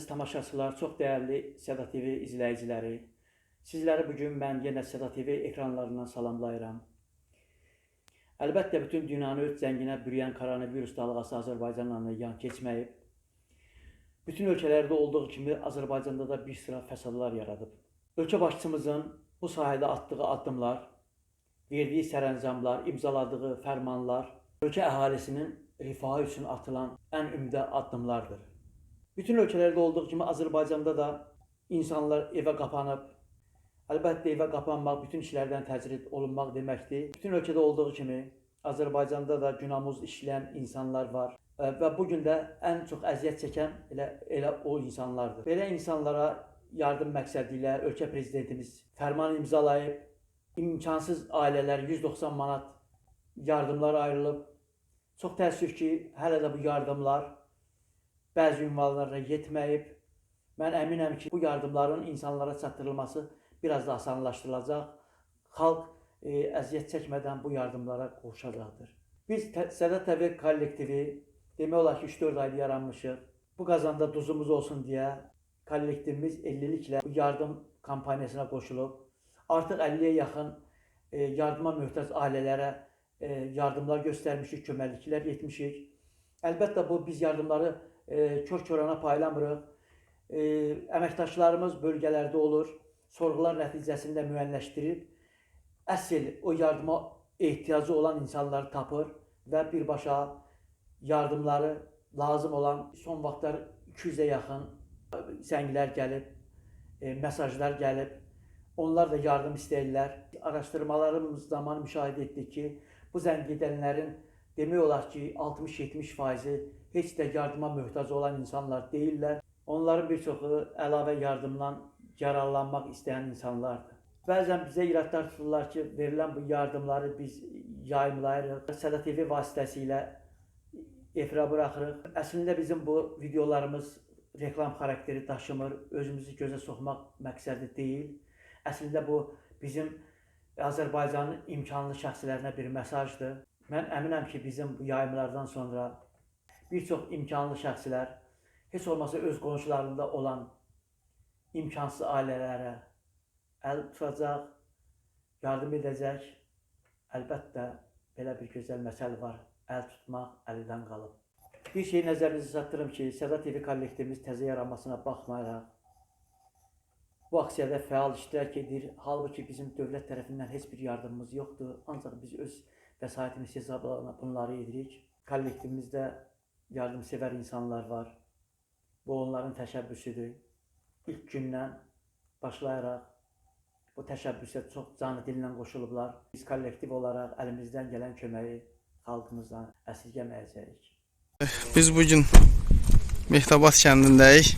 Əziz tamaşaçılar, çox dəyərli Səda TV izləyiciləri. Sizləri bu gün mən yenə Səda TV ekranlarından salamlayıram. Əlbəttə bütün dünyanı öz zənginə bürüyən koronavirus dalğası Azərbaycanla yan keçməyib. Bütün ölkələrdə olduğu kimi Azərbaycanda da bir sıra fəsadlar yaradıb. Ölkə başçımızın bu sahədə atdığı addımlar, verdiyi sərəncamlar, imzaladığı fərmanlar ölkə əhalisinin rifahı üçün atılan ən ümdə addımlardır. Bütün ölkələrdə olduğu kimi Azərbaycanda da insanlar evə qapanıb. Əlbəttə evə qapanmaq bütün işlərdən təcrid olunmaq deməkdir. Bütün ölkədə olduğu kimi Azərbaycanda da günahımız işləyən insanlar var və bu gün də ən çox əziyyət çəkən elə elə o insanlardır. Belə insanlara yardım məqsədi ilə ölkə prezidentimiz fərman imzalayıb. İmkansız ailələr 190 manat yardımlar ayrılıb. Çox təəssüf ki, hələ də bu yardımlar bəzi ünvanlara yetməyib. Mən əminəm ki, bu yardımların insanlara çatdırılması biraz da asanlaşdırılacaq. Xalq e, əziyyət çəkmədən bu yardımlara qovuşacaqdır. Biz Tə- Sədat TV kollektivi demək olar ki 3-4 aydır yaranmışıq. Bu qazanda duzumuz olsun deyə kollektivimiz 50-liklə bu yardım kampaniyasına qoşulub. Artıq 50-yə yaxın e, yardıma möhtac ailələrə e, yardımlar göstərmişik, köməkliklər etmişik. Əlbəttə bu biz yardımları kör-körana paylamırıq. Əməkdaşlarımız bölgələrdə olur. Sorğular nəticəsində müəyyənləşdirib əsl o yardıma ehtiyacı olan insanları tapır və birbaşa yardımları lazım olan son vaxtlar 200-ə yaxın zənglər gəlib, e, mesajlar gəlib. Onlar da yardım istəyirlər. Araşdırmalarımız zamanı müşahidə etdik ki, bu zəng edənlərin demək olar ki 60-70 faizi heç də yardıma möhtac olan insanlar deyillər. Onların bir çoxu əlavə yardımdan yararlanmaq istəyən insanlardır. Bəzən bizə iradlar tuturlar ki, verilən bu yardımları biz yayımlayırıq. Səda TV vasitəsilə efirə buraxırıq. Əslində bizim bu videolarımız reklam xarakteri daşımır, özümüzü gözə soxmaq məqsədi deyil. Əslində bu bizim Azərbaycanın imkanlı şəxslərinə bir mesajdır. Mən əminəm ki, bizim bu yayımlardan sonra bir çox imkanlı şəxslər heç olmasa öz qonşularında olan imkansız ailələrə əl tutacaq, yardım edəcək. Əlbəttə belə bir gözəl məsəl var. Əl tutmaq əldən qalıb. Bir şey nəzərinizə çatdırım ki, Səda TV kollektivimiz təzə yaranmasına baxmayaraq bu aksiyada fəal iştirak edir. Halbuki bizim dövlət tərəfindən heç bir yardımımız yoxdur. Ancaq biz öz vəsaitimiz hesabına bunları edirik. Kollektivimizdə yardımsevər insanlar var. Bu onların təşəbbüsüdür. İlk gündən başlayaraq bu təşəbbüsə çox canı dillə qoşulublar. Biz kollektiv olaraq əlimizdən gələn köməyi xalqımızdan əsirgəməyəcəyik. Biz bugün Mehtabat kəndindəyik.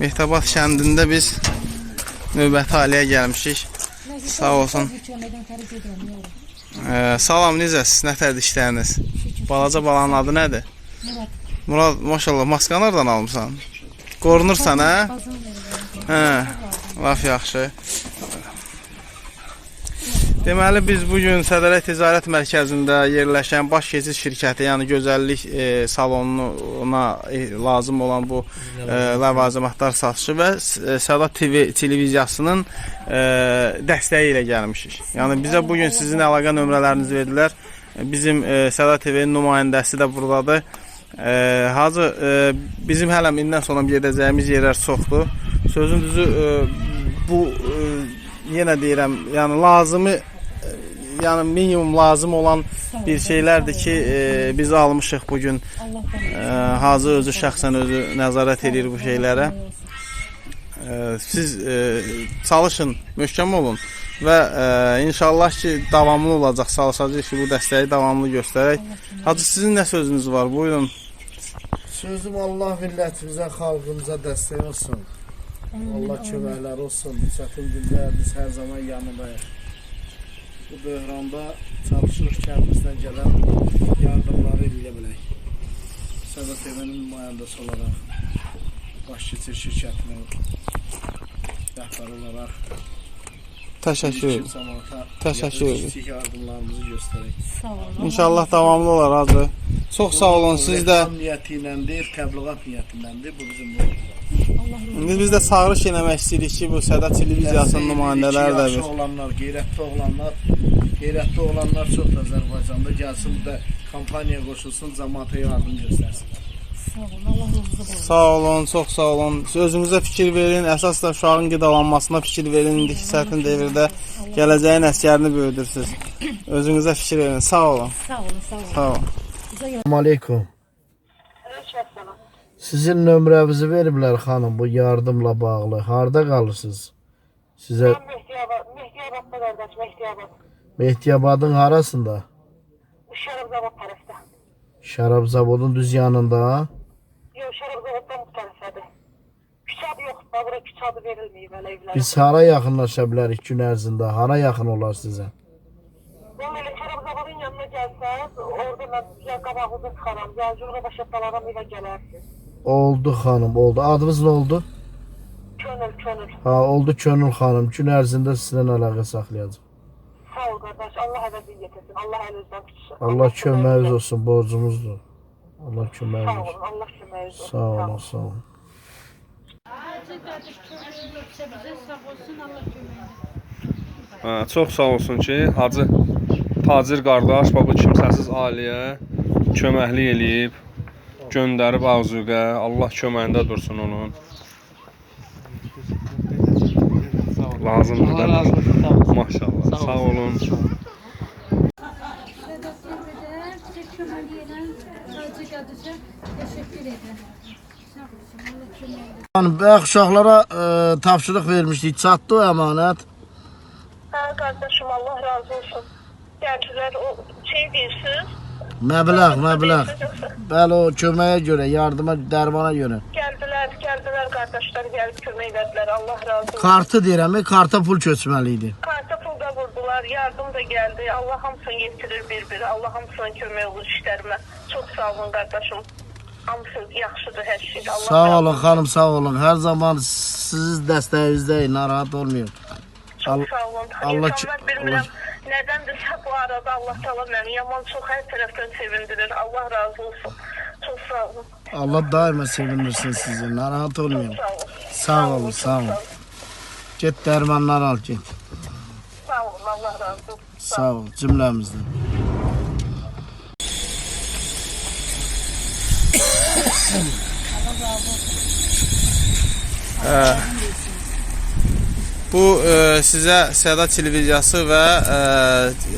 Mehtabat kəndində biz növbəti ailəyə gəlmişik. Sağ olsun. Salam, necəsiz? Nətərdir işləriniz? Balaca balanın adı nədir? Murat. Murad, maşallah, maskanı hardan almısan? Qorunursan, hə? Hə, laf yaxşı. Deməli biz bu gün Sədərək Ticarət Mərkəzində yerləşən baş keçiş şirkəti, yəni gözəllik e, salonuna e, lazım olan bu e, ləvazimatlar satışı və e, Səda TV televiziyasının e, dəstəyi ilə gəlmişik. Yəni bizə bu gün sizin əlaqə nömrələrinizi verdilər. Bizim e, Səda TV-nin nümayəndəsi də burdadır. E, Hacı, e, bizim hələ indən sonra gedəcəyimiz yerlər çoxdur. Sözün düzü e, bu e, yenə deyirəm, yəni lazımı e, yəni minimum lazım olan bir şeylərdir ki, e, biz almışıq bu gün. E, Hacı özü şəxsən özü nəzarət edir bu şeylərə. E, siz e, çalışın, möhkəm olun və e, inşallah ki, davamlı olacaq. Çalışacağıq ki, bu dəstəyi davamlı göstərək. Hacı sizin nə sözünüz var? Buyurun. Sözüm Allah millətimizə, xalqımıza dəstək olsun. Allah köməklər olsun. Bu çətin gündə biz hər zaman yanındayıq. Bu böhranda çalışırıq ki, əlimizdən gələn yardımları eləyə bilək. Səbət Emənin nümayəndəsi olaraq, baş keçir şirkətinin rəhbəri olaraq Təşəkkür Təşəkkür kiçik yardımlarımızı göstərək. Sağ olun. İnşallah davamlı olar Hacı. Çox sağ olun siz də. Niyyəti iləndir, təbliğat niyyəti. Bu bizim. İndi biz də çağırış eləmək istəyirik ki, bu Səda televiziyasının nümayəndələri də bir. olanlar, qeyrətli oğlanlar, qeyrətli oğlanlar çox Azərbaycanda gəlsin bu da kampaniya qoşulsun, cəmaata yardım göstərsin. Sağ olun. Sağ çox sağ olun. Özünüzə fikir verin. Əsas da uşağın qidalanmasına fikir verin. İndiki çətin dövrdə gələcəyin əsgərini böyüdürsüz. Özünüzə fikir verin. Sağ olun. Sağ olun. Sağ olun. Sağ olun. Sizin nömrənizi veriblər xanım bu yardımla bağlı. Harda qalırsınız? Sizə Mehtiyabad, Mehtiyabad'da kardeş, Mehtiyabad. Mehtiyabadın harasında? Şarabzabad tarafta. Şərab zavodun düz yanında. Yok, Biz hara yaxınlaşa bilərik gün ərzində? Hara yaxın olar sizə? Vallahi öyle Şarabzabad'ın yanına gelseniz, orada ben size kabağınızı çıkaram. Yolculuğa başlatmalarım ile gelersiniz. Oldu xanım, oldu. Adınız nə oldu? Könül, könül. Ha, oldu Könül xanım. Gün ərzində sizlə əlaqə saxlayacağam. Sağ ol kardeş, Allah əvəzini getirsin. Allah elinizden tutsun. Allah köməyiniz olsun, borcumuzdur. Allah Sağ köməyiniz olsun. olun, Allah köməyiniz olsun. Sağ olun, sağ olun. Hə, çox sağ olsun ki, Hacı tacir qardaş bax bu kimsəsiz ailəyə köməklik eləyib, göndərib Ağzuqə. Allah köməyində dursun onun. Lazımdır da. Maşallah. Sağ olun. Sağ olsun. Yəni bayaq uşaqlara e, tapşırıq vermişdik. Çatdı o əmanət. Ha kardeşim, Allah razı olsun. Geldiler, o şey diyorsunuz. Məbləğ, məbləğ. Bəli, o köməyə görə, yardıma, dərmana görə. Geldiler, geldiler kardeşler gelip kömək elədilər. Allah razı olsun. Kartı deyirəm, e, karta pul köçməli idi. Karta pul da vurdular, yardım da geldi. Allah hamısını getirir bir-bir. Allah hamısına kömək olur işlərimə. Çox sağ olun qardaşım. Hamısı yaxşıdır hər şey. Allah Sağ olun xanım, sağ olun. Hər zaman siz dəstəyinizdəyik, narahat olmayın. Al- sağ olun. Allah İnsanlar kö- bilmirəm Allah- nədəndirsə bu arada Allah təala məni yaman çox hər tərəfdən sevindirir. Allah razı olsun. Çox sağ olun. Allah daima sevindirsin sizi, narahat olmayın. Sağ olun. Sağ olun, sağ olun. Get dərmanlar al, get. Sağ olun. Allah razı olsun. Sağ ol, cümləmizdən. Bu e, sizə Səda televiziyası və e,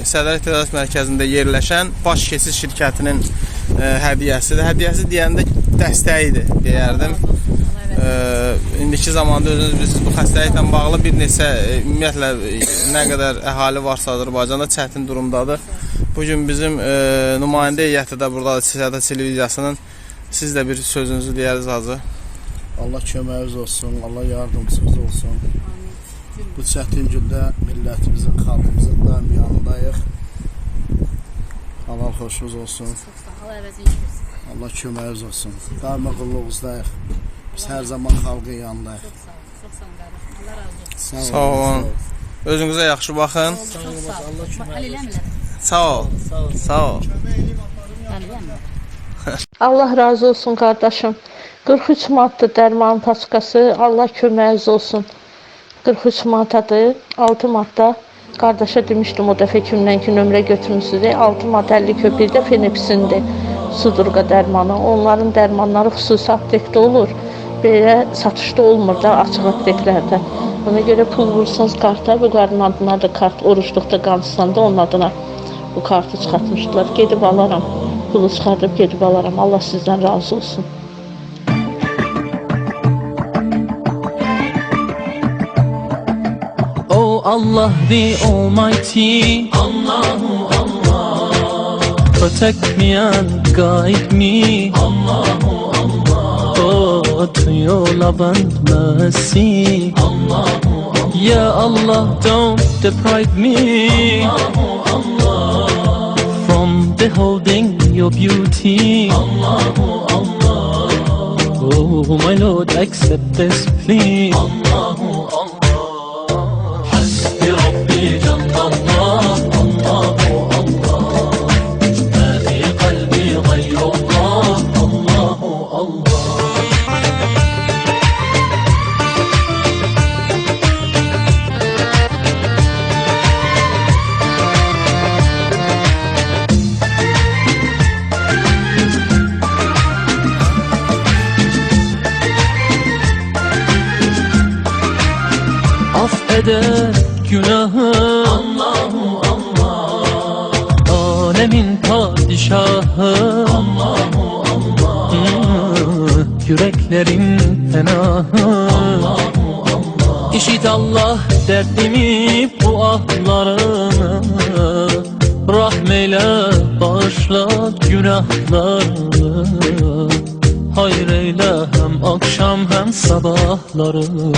Səda İttihat Mərkəzində yerləşən baş keçid şirkətinin e, hədiyyəsidir. Hədiyyəsi deyəndə dəstəyidir deyərdim. E, indiki zamanda özünüz bilirsiniz bu xəstəliklə bağlı bir neçə ümumiyyətlə nə qədər əhali varsa Azərbaycanda çətin durumdadır. Bu gün bizim e, nümayəndə heyəti də burdadır Səda televiziyasının. Siz də bir sözünüzü deyəriz Hacı. Allah köməyiniz olsun, Allah yardımcınız olsun. Bu çətin gündə millətimizin, xalqımızın daim yanındayıq. Allah xoşunuz olsun. Allah. Allah köməyiniz olsun. Daima qulluğunuzdayıq. Biz hər zaman xalqın yanındayıq. Sağ olun. Allah olsun. Sağ olun. Özünüzə yaxşı baxın. Sağ olun. Əl eləmirlər. Sağ ol. Sağ ol. Əl eləmirlər. Allah razı olsun qardaşım. 43 manatdır dərman paçkası. Allah köməyiniz olsun. 43 manatadır. 6 manatda qardaşa demişdim o dəfə kimdən ki nömrə götürmüsünüz. 6 manat 50 köpük də fenipsindir. Sudurqa dərmanı. Onların dərmanları xüsusi aptekdə olur. Belə satışda olmur da açıq apteklərdə. Ona görə pul vursanız karta bu qarın adına da kart oruçluqda qansanda onun adına bu kartı çıxartmışdılar. Gedib alaram. Pulu çıxardıb gedib alaram. Allah sizdən razı olsun. Oh Allah the Almighty. Allahu Allah. Protect me and guide me. Allahu Allah. Oh to your love and mercy. Allahu Allah. Ya Allah don't deprive me. Allahu Allah. From beholding your beauty. Allahu Allah Oh my Lord accept this plea Allahu Allah eder günahım Allahu Allah. Alemin padişahı Allahu Allah. Yüreklerin penahı Allahu Allah. İşit Allah derdimi bu ahlarımı. Rahmeyle bağışla günahlarımı Hayır eyle hem akşam hem sabahlarımı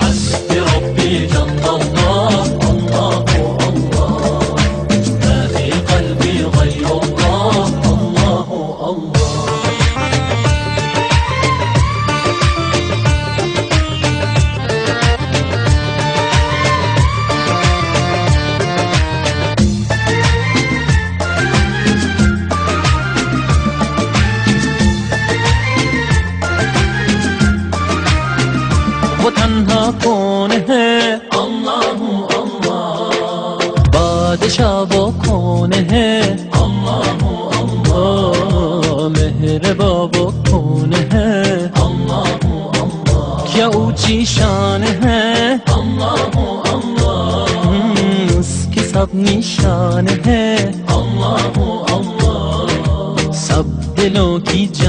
Hasbi Rabbi Allahu Allah میرے بابا کون ہے۔ کیا اونچی شان ہے۔ اس کی سب نشان ہے۔ سب دلوں کی جان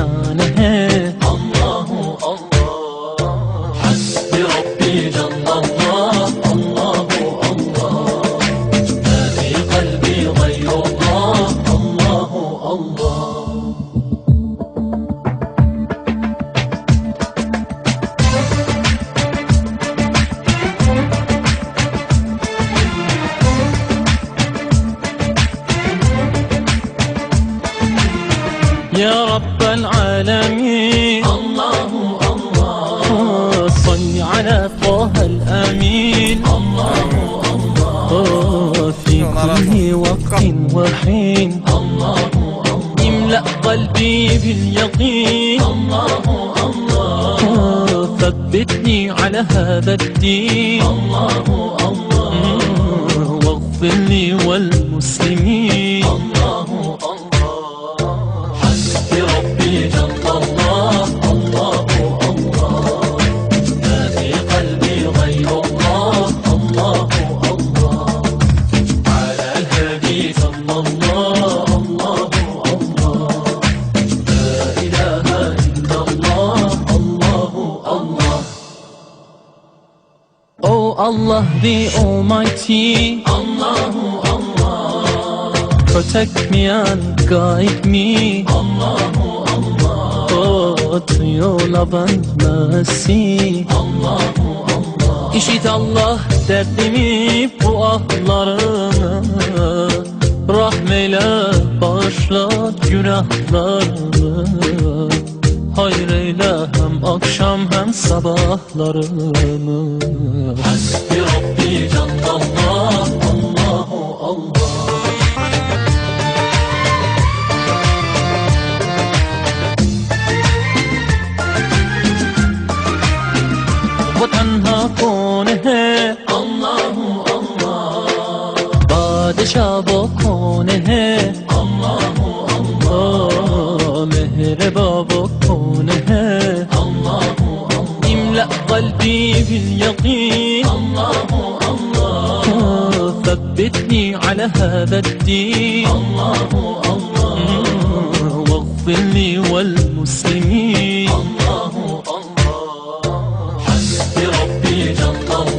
وقت وحين الله املأ قلبي باليقين. الله الله ثبتني على هذا الدين. الله الله واغفر لي والمسلمين. الله الله Allah the Almighty. Allah Allah. Protect me and guide me. Allah Allah. Oh to your love and mercy. Allah Allah. İşit Allah derdimi bu ahlarımı Rahmeyle bağışla günahlarımı Hayır eyle hem akşam hem sabahlarımı Hasbi Rabbi canlallah Allahu Allah वो तन्हा कौन है अल्लाह अल्लाह बादशाह वो कौन حبيبي اليقين. الله الله ثبتني على هذا الدين. الله الله واغفر لي والمسلمين. الله الله حسبي ربي جل الله